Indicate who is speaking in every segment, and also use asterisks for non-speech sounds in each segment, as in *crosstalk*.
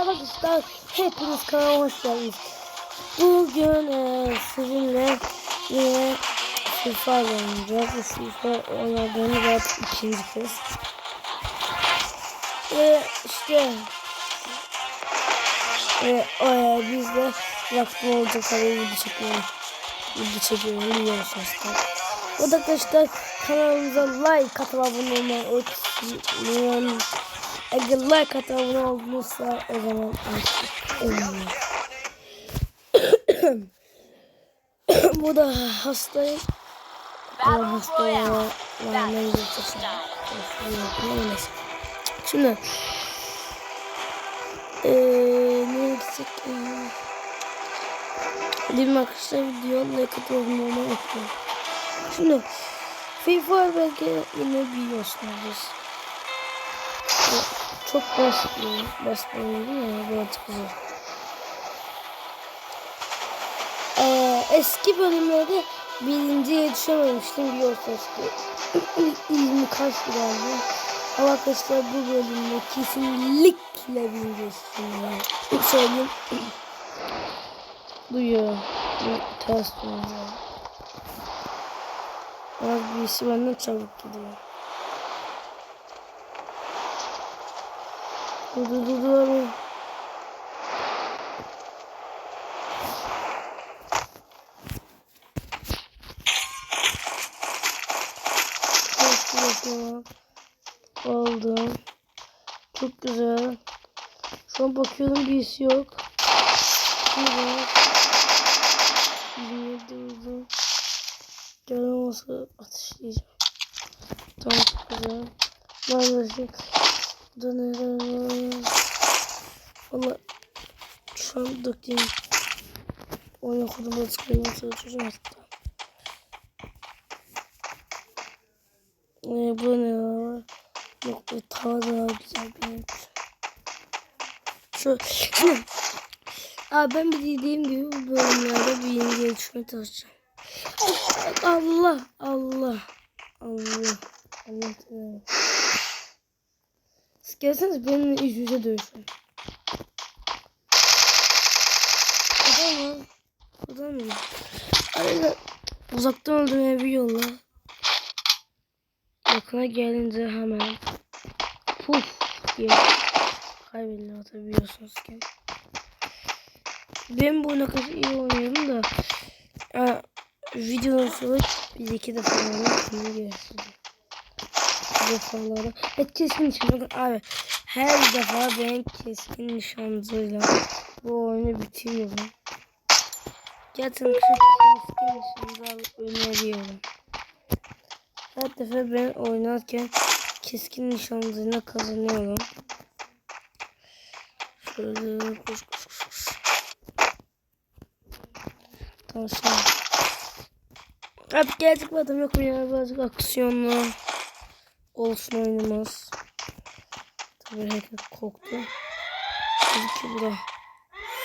Speaker 1: Merhaba arkadaşlar. Hepiniz kanalıma hoş geldiniz. Bugün e, sizinle yine FIFA oynayacağız. FIFA oynadığımız artık ikinci kez. Ve işte e, o, e, biz de vaktim olacak tabii video çekiyorum. Video çekiyorum biliyorsunuz tabii. O da arkadaşlar kanalımıza like atıp abone olmayı unutmayın. Eğer like atıp abone olduysa o zaman artık olmuyor. *clears throat* Bu da hastayım. Ben hastayım. Vermem gerekirse. Neyse. Şimdi eee ne eee Değil mi arkadaşlar video like atıp abone olmayı unutmayın. Şimdi FIFA belki yine biliyorsunuz. Çok basit bir basit bir değil mi? Bu artık güzel. Ee, eski bölümlerde birinciye yetişememiştim biliyorsunuz ki. İlmi kaçtı galiba. Ama arkadaşlar bu bölümde kesinlikle birinci yetiştim. Söyleyeyim. *clears throat* Duyuyor. Bir ters duyuyor. Abi birisi benden çabuk gidiyor. Dur dur dur dur abi. Çok güzel. Aldım. Çok güzel. Şu an bakıyorum birisi yok. Şurada. Yine durdum. Gelen olsa ateşleyeceğim. Tamam çok güzel. Maalesef. Dönerim. Valla şu an döktüğüm oyun koduma tıklamaya çalışacağım hatta. Ee, bu ne var? Yok bu tava daha güzel benim. Şu, *clears throat* Abi ben bir dediğim gibi bu bölümlerde bir yeni gelişme çalışacağım. Allah Allah Allah Allah Allah. Siz gelseniz benimle yüz yüze dövüşün. Adam mı? Adam mı? Arada uzaktan öldürmeyebiliyorlar. Yakına gelince hemen puf diye kaybediyor tabi biliyorsunuz ki. Ben bu oyuna kadar iyi oynuyorum da ya, videonun sonra bir iki defa oynadım şimdi görürsünüz. Bu defalara evet keskin nişan abi her defa ben keskin nişancıyla bu oyunu bitiriyorum. Gerçekten keskin nişancı öneriyorum. Her defa ben oynarken keskin nişancıyla kazanıyorum. Şöyle koş koş koş. Tamam. Abi gerçek adam yok mu ya? Birazcık aksiyonlu olsun oynamaz. Tabii herkes korktu. Dedi ki bura.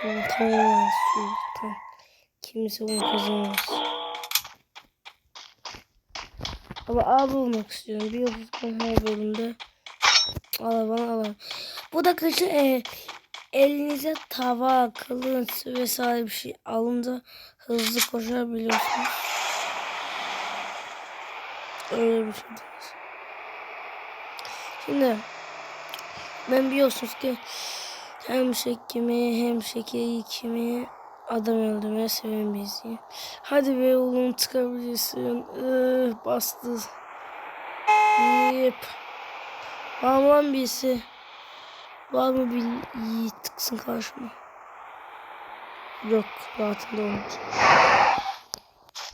Speaker 1: Sultan Sultan. Kimse onu kazanamaz. Ama abi olmak istiyorum. Bir yıldızdan her bölümde. Al bana al. Bu da kışı e, elinize tava, kılıç vesaire bir şey alınca hızlı koşabiliyorsunuz. Öyle bir şey. Şimdi ben biliyorsunuz ki hem şekimi hem şekeri kimi adam öldürmeye seven birisiyim. Hadi be oğlum çıkabilirsin. Ih, bastı. Yip. Aman birisi. Var mı bir yiğit tıksın karşıma? Yok rahatında olmaz.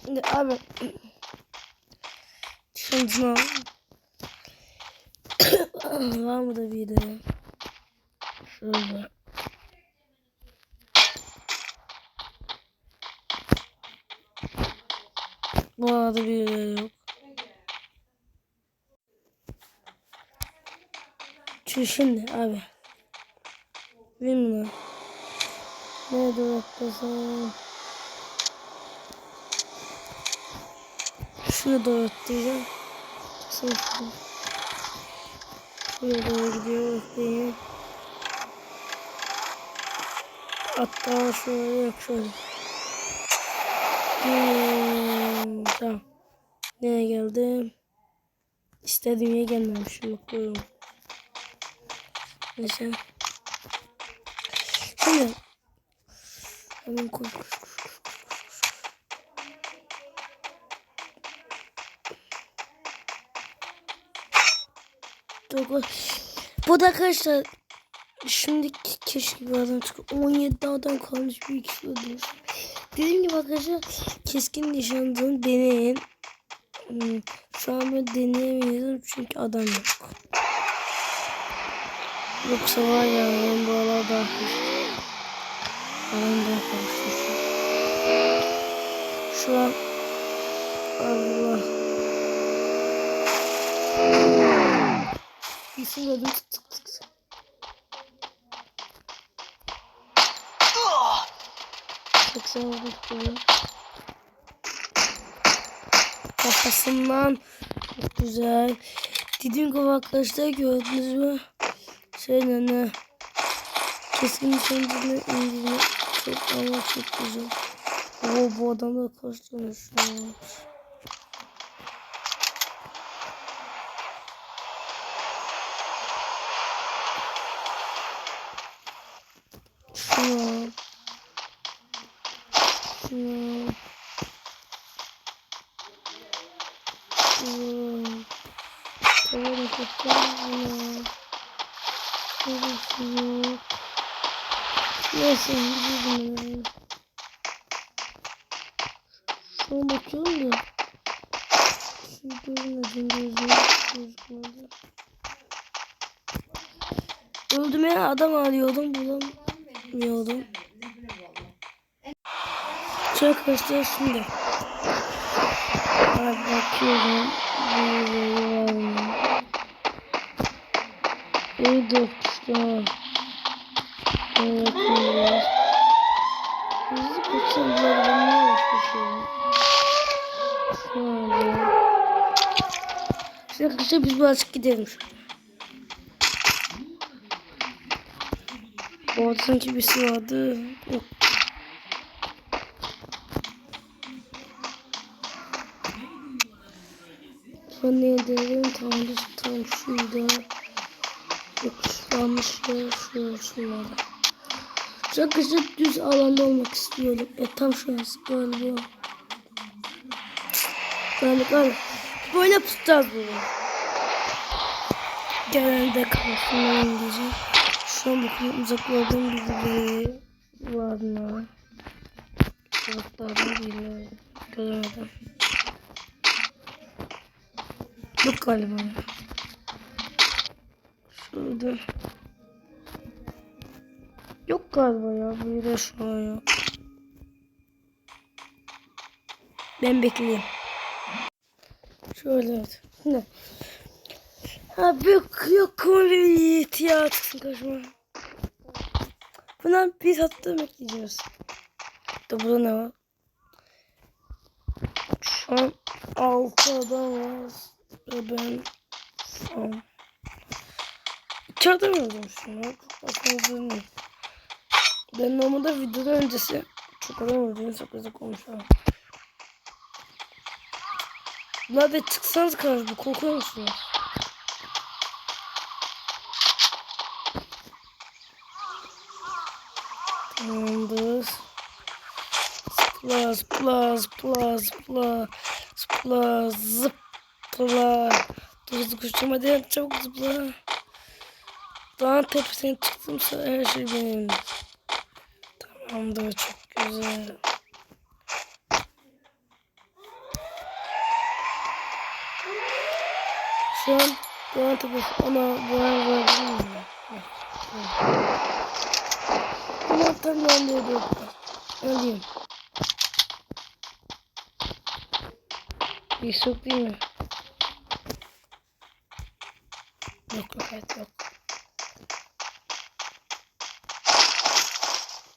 Speaker 1: Şimdi abi *clears throat* Şansını al. Var mı da bir de? Şöyle. Bu arada bir de yok. Şu şimdi abi. Bilmiyorum. Nerede baktasın? Şunu doğru diyeceğim. Şunu şunu. Şuraya doğru gidiyor. Bekleyin. Hatta şöyle yok şöyle. Hmm, tamam. Nereye geldim? İstediğim yere gelmemişim. Bakıyorum. Neyse. Şimdi. Hemen koş. Koş. Bu da arkadaşlar Şimdi ke- keşke adam çıkıp 17 adam kalmış bir ikisi öldürmüş. Dediğim gibi arkadaşlar keskin nişancını deneyin. Hmm, Şu an ben deneyemiyorum çünkü adam yok. Yoksa var ya ben bu arada adam da kalmıştım şu an. Şu İsim ödüm tık tık tık tık. Çok sağ olun. Kafasından çok güzel. Dediğim gibi arkadaşlar gördünüz mü? Şeyle ne? Keskin nişancını indirme çok ama çok güzel. Oo bu adam da kaç tane şu an. Şuna. Şuna. Şuna. Tamam bunu. Şurası yok. Neyse gidelim. Şu an bakıyorum da. Şu görmedim gözüm. Gözükmedi. Öldüm ya adam arıyordum bulamıyordum. Şu arkadaşlar şimdi. Abi bakıyorum. Mı? İyi dokuşlar. Evet. Hızlı bir araba niye yapışıyorum? Şöyle. Şimdi arkadaşlar biz birazcık gidelim. Bu arada sanki birisi vardı. Yok. Ben ne ederim? Tamam, tam şurada. Yok, yanlış yer şu şurada. Çok kısa düz alanda olmak istiyorum. E tam şurası galiba. Galiba galiba. Böyle tutacağız bunu. Genelde kafasından diyeceğim. Şu an bakıyorum uzaklardan birileri var mı? Uzaklardan birileri göremedim. Yok galiba. Şurada. Yok galiba ya. Biri de şu an yok. Ben bekleyeyim. Şöyle evet. Şimdi. Abi yok yok komik ya. Çıksın kaçma. Bundan bir hatta bekleyeceğiz. Da burada ne var? Şu an 6 adam var. Ve ben an iki adam öldüm şu an. Aslında değil. Ben normalde videoda öncesi çok adam öldüğünü çok hızlı konuşuyorum. Bunlar da çıksanız karşı korkuyor musunuz? Tamamdır. Zıpla zıpla zıpla zıpla zıpla zıpla. Dur hızlı koşacağım hadi çabuk zıpla. Dağın tepesine çıktımsa her şey benim. Tamamdır çok güzel. Şu an dağın tepesi ama bu an var tam yandı Alayım. Bir sok değil mi? Yok yok evet yok.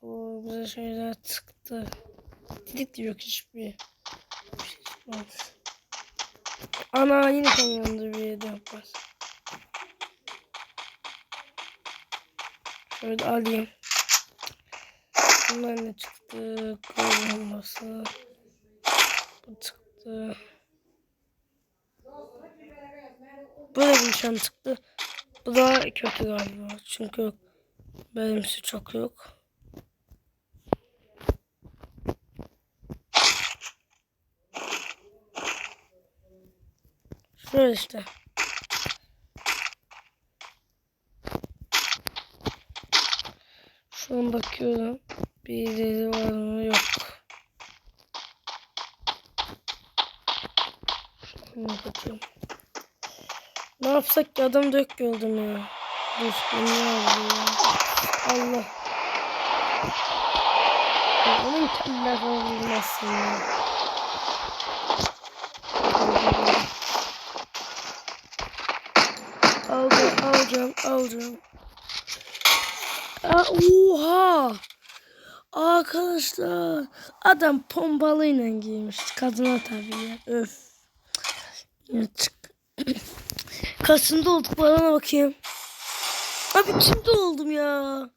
Speaker 1: Oo bize şeyler çıktı. Dedik de yok hiçbir bir şey. Ana yine kamyonda bir yerde yapmaz. Şöyle alayım. Şundan ne çıktı? Kol bombası. Bu çıktı. Böyle bir nişan çıktı. Bu da kötü galiba. Çünkü benimsi çok yok. Şöyle işte. Şu an bakıyorum. Birileri var mı? Yok. Şuna bakayım. Ne yapsak ki adam dök gördüm ya. Dur ben ne yapayım ya? Allah. Onun keller bilmezsin ya. Alacağım, alacağım, alacağım. Aa, oha! Arkadaşlar adam pompalıyla giymiş. Kadına tabii ya. Öf. Ya çık. *coughs* Kasım'da olduklarına bakayım. Abi kimde oldum ya?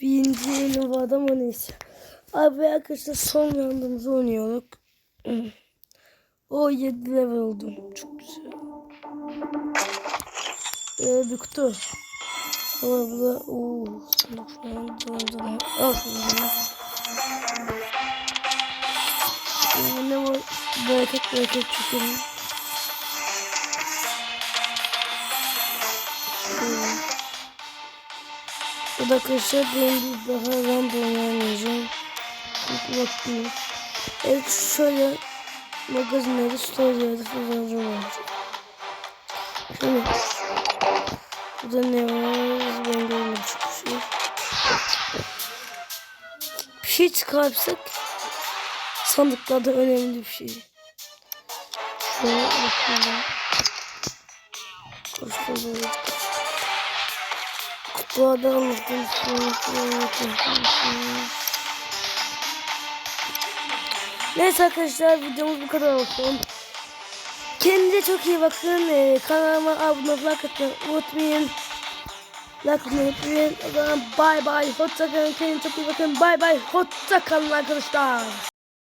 Speaker 1: Birinci yeni bu adam neyse. Abi arkadaşlar son roundumuzu oynuyorduk. *clears throat* O 7 level oldum. Çok güzel. Ee, bir kutu. Bu sandık falan döndüm. Al şunu. Ee, ne var? Bereket bereket çıkıyorum. Hmm. Bu da arkadaşlar benim bir daha random oynamayacağım. Çünkü vaktim. Evet şöyle magazinleri, storylerde falan olacak. Şöyle. Burada ne var? Ben görmedim bir şey. Bir şey çıkarsak sandıklarda önemli bir şey. Şöyle bakayım. Koşta böyle. Kutulardan almıştım. Neyse arkadaşlar videomuz bu kadar olsun. Kendinize çok iyi bakın. Ee, kanalıma abone olmayı like atmayı unutmayın. Like atmayı unutmayın. O zaman bay bay. Hoşça kalın. Kendinize çok iyi bakın. Bay bay. Hoşça kalın arkadaşlar.